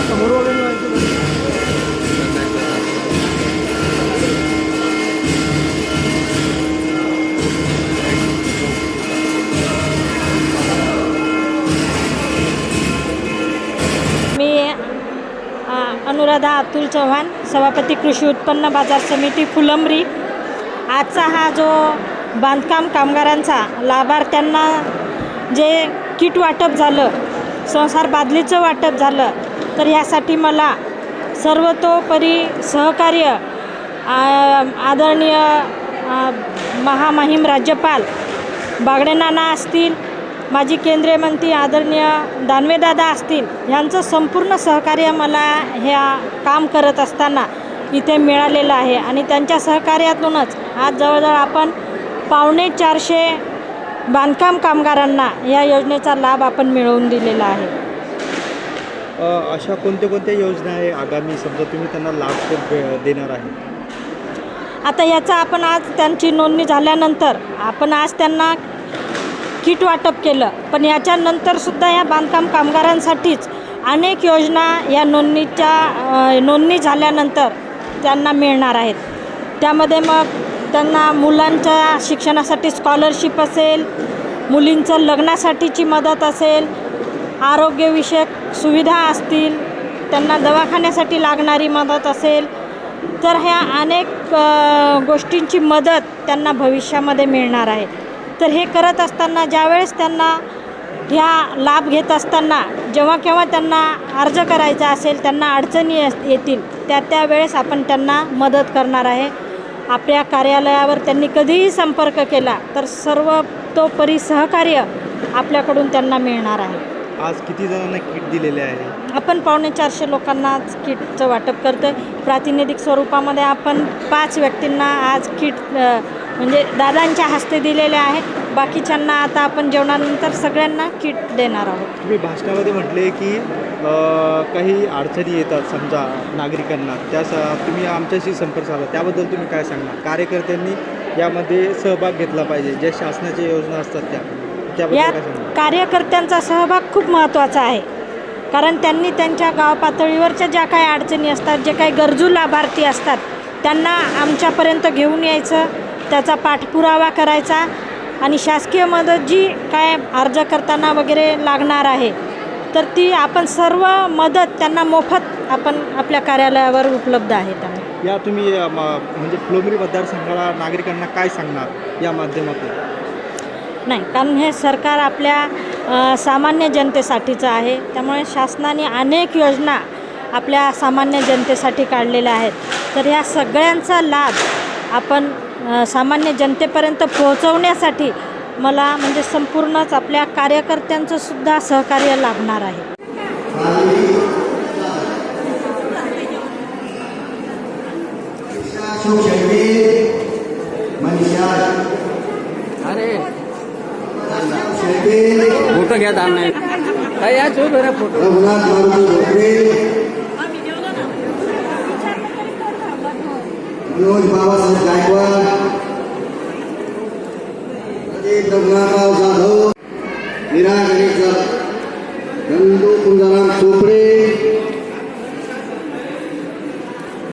समोर मी अनुराधा अतुल चव्हाण सभापती कृषी उत्पन्न बाजार समिती फुलंबरी. आजचा हा जो बांधकाम कामगारांचा लाभार्थ्यांना जे किट वाटप झालं संसार बादलीचं वाटप झालं तर ह्यासाठी मला सर्वतोपरी सहकार्य आदरणीय महामहिम राज्यपाल बागडे नाना असतील माजी केंद्रीय मंत्री आदरणीय दानवेदादा असतील ह्यांचं संपूर्ण सहकार्य मला ह्या काम करत असताना इथे मिळालेलं आहे. आणि त्यांच्या सहकार्यातूनच आज जवळजवळ आपण पावणे चारशे बांधकाम कामगारांना या योजनेचा लाभ आपण मिळवून दिलेला आहे. अशा कोणत्या कोणत्या योजना आहे आगामी समजा तुम्ही त्यांना लाभ देणार आहे? आता याचा आपण आज त्यांची नोंदणी झाल्यानंतर आपण आज त्यांना किट वाटप केलं. पण याच्यानंतरसुद्धा या बांधकाम कामगारांसाठीच अनेक योजना या नोंदणीच्या नोंदणी झाल्यानंतर त्यांना मिळणार आहेत. त्यामध्ये मग त्यांना मुलांच्या शिक्षणासाठी स्कॉलरशिप असेल मुलींचं लग्नासाठीची मदत असेल आरोग्यविषयक सुविधा असतील त्यांना दवाखान्यासाठी लागणारी मदत असेल तर ह्या अनेक गोष्टींची मदत त्यांना भविष्यामध्ये मिळणार आहे. तर हे करत असताना ज्यावेळेस त्यांना ह्या लाभ घेत असताना जेव्हा केव्हा त्यांना अर्ज करायचा असेल त्यांना अडचणी येतील त्या त्यावेळेस आपण त्यांना मदत करणार आहे. आपल्या कार्यालयावर त्यांनी कधीही संपर्क केला तर सर्वतोपरी सहकार्य आपल्याकडून त्यांना मिळणार आहे. आज किती जणांना किट दिलेले आहे? आपण पावणे चारशे लोकांना आज किटचं वाटप करतो आहे प्रातिनिधिक स्वरूपामध्ये आपण पाच व्यक्तींना आज किट अ, म्हणजे दादांच्या हस्ते दिलेले आहे. बाकीच्यांना आता आपण जेवणानंतर सगळ्यांना किट देणार आहोत. तुम्ही भाषणामध्ये म्हटले की अ, काही अडचणी येतात समजा नागरिकांना. त्या स तुम्ही आमच्याशी संपर्क साधला त्याबद्दल तुम्ही काय सांगणार? कार्यकर्त्यांनी यामध्ये सहभाग घेतला पाहिजे. ज्या शासनाच्या योजना असतात त्या. यात कार्यकर्त्यांचा सहभाग खूप महत्त्वाचा आहे. कारण त्यांनी त्यांच्या गाव पातळीवरच्या ज्या काही अडचणी असतात जे काही गरजू लाभार्थी असतात त्यांना आमच्यापर्यंत घेऊन यायचं त्याचा पाठपुरावा करायचा आणि शासकीय मदत जी काय अर्ज करताना वगैरे लागणार आहे तर ती आपण सर्व मदत त्यांना मोफत आपण आपल्या कार्यालयावर उपलब्ध आहेत आम्ही या तुम्ही म्हणजे फुलंब्री मतदारसंघाला नागरिकांना काय सांगणार या माध्यमातून? नाही कारण हे सरकार आपल्या सामान्य जनतेसाठीचं आहे. त्यामुळे शासनाने अनेक योजना आपल्या सामान्य जनतेसाठी काढलेल्या आहेत. तर ह्या सगळ्यांचा लाभ आपण सामान्य जनतेपर्यंत पोहोचवण्यासाठी मला म्हणजे संपूर्णच आपल्या कार्यकर्त्यांचं सुद्धा सहकार्य लाभणार आहे. अशोक फोटो घ्या दाम नाही. काय या चोप बरा फोटो रघुनाथ मारुती धोत्रे मनोज बाबासाहेब गायकवाड अजित रघुनाथराव जाधव